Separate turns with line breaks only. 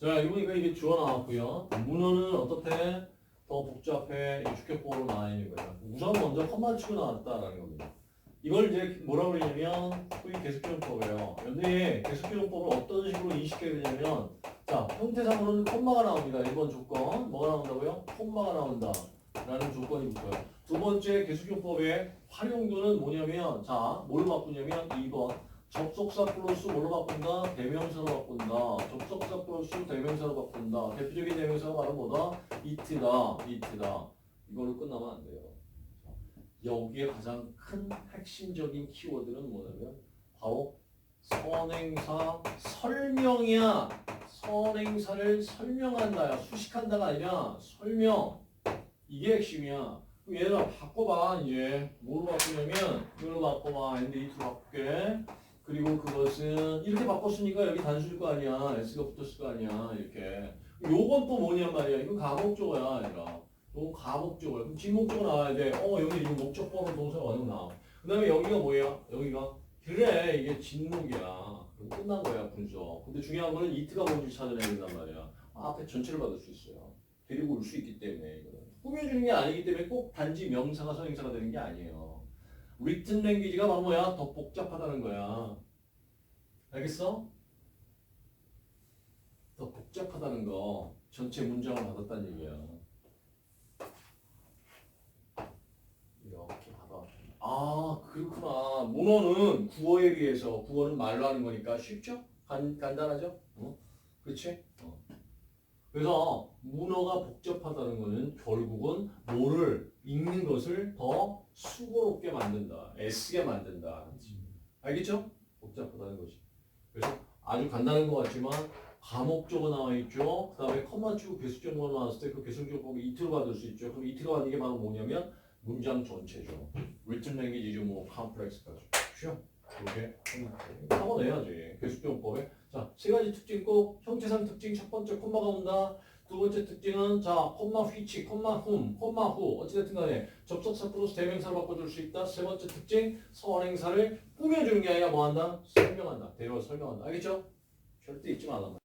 자, 이거니까 이게 주어 나왔고요. 문어는 어떻대? 더 복잡해. 이 주격법으로 나와 있는 거예요. 우선 먼저 컴마 치고 나왔다라는 겁니다. 이걸 이제 뭐라고 그러냐면 소위 계속교정법이에요. 여기 계속교정법을 어떤 식으로 인식해야 되냐면 자, 형태상으로는 콤마가 나옵니다. 1번 조건. 뭐가 나온다고요? 콤마가 나온다. 라는 조건이 붙어요. 두 번째 계속교법의 활용도는 뭐냐면 자, 뭘 바꾸냐면 2번 접속사 플러스 뭘로 바꾼다? 대명사로 바꾼다. 접속사 플러스 대명사로 바꾼다. 대표적인 대명사가 바로 뭐다? 이트다. 이트다. 이걸로 끝나면 안 돼요. 여기에 가장 큰 핵심적인 키워드는 뭐냐면 바로 선행사 설명이야. 선행사를 설명한다야. 수식한다가 아니라 설명. 이게 핵심이야. 그럼 얘들아 바꿔봐 이제 뭐로 바꾸냐면 이걸로 바꿔봐 and it로 바꿀게 그리고 그것은 이렇게 바꿨으니까 여기 단수일 거 아니야. S가 붙었을 거 아니야. 이렇게. 요건 또 뭐냔 말이야. 이거 가목적어야 얘들아 요 가목적어야. 그럼 뒷목적어 나와야 돼 어 여기 지금 목적법은 동사가 완전 나와. 그 다음에 여기가 뭐야 여기가? 그래 이게 진목이야. 그럼 끝난 거야 분석. 근데 중요한 거는 이트가 뭔지 찾아내야 된단 말이야. 아, 앞에 전체를 받을 수 있어요. 데리고 올 수 있기 때문에 이거는. 꾸며주는 게 아니기 때문에 꼭 단지 명사가 선행사가 되는 게 아니에요. Written language가 바로 뭐야? 더 복잡하다는 거야. 알겠어? 더 복잡하다는 거 전체 문장을 받았다는 얘기야. 이렇게 받아. 아 그렇구나. 문어는 구어에 비해서 구어는 말로 하는 거니까 쉽죠? 간, 간단하죠? 어? 그렇지? 어. 그래서 문어가 복잡하다는 것은 결국은 뭐를 읽는 것을 더 수고롭게 만든다. 애쓰게 만든다. 알겠죠? 복잡하다는 것이. 그래서 아주 간단한 것 같지만 과목적으로 나와 있죠. 그 다음에 컴마 치고 계속적으로 나왔을 때그 보기 이틀 받을 수 있죠. 그럼 이틀 받는 게 바로 뭐냐면 문장 전체죠. written language죠. 뭐 컴플렉스까지. 쉬어. 이렇게 타고내야지. 계속적법에 자, 세 가지 특징 꼭 형태상 특징 첫 번째 콤마가 온다. 두 번째 특징은 자, 콤마 휘치, 콤마 훔, 콤마 후 어찌됐든 간에 접속사 플러스 대명사로 바꿔줄 수 있다. 세 번째 특징 선행사를 꾸며주는 게 아니라 뭐 한다? 설명한다. 대화 설명한다. 알겠죠? 절대 잊지 말라.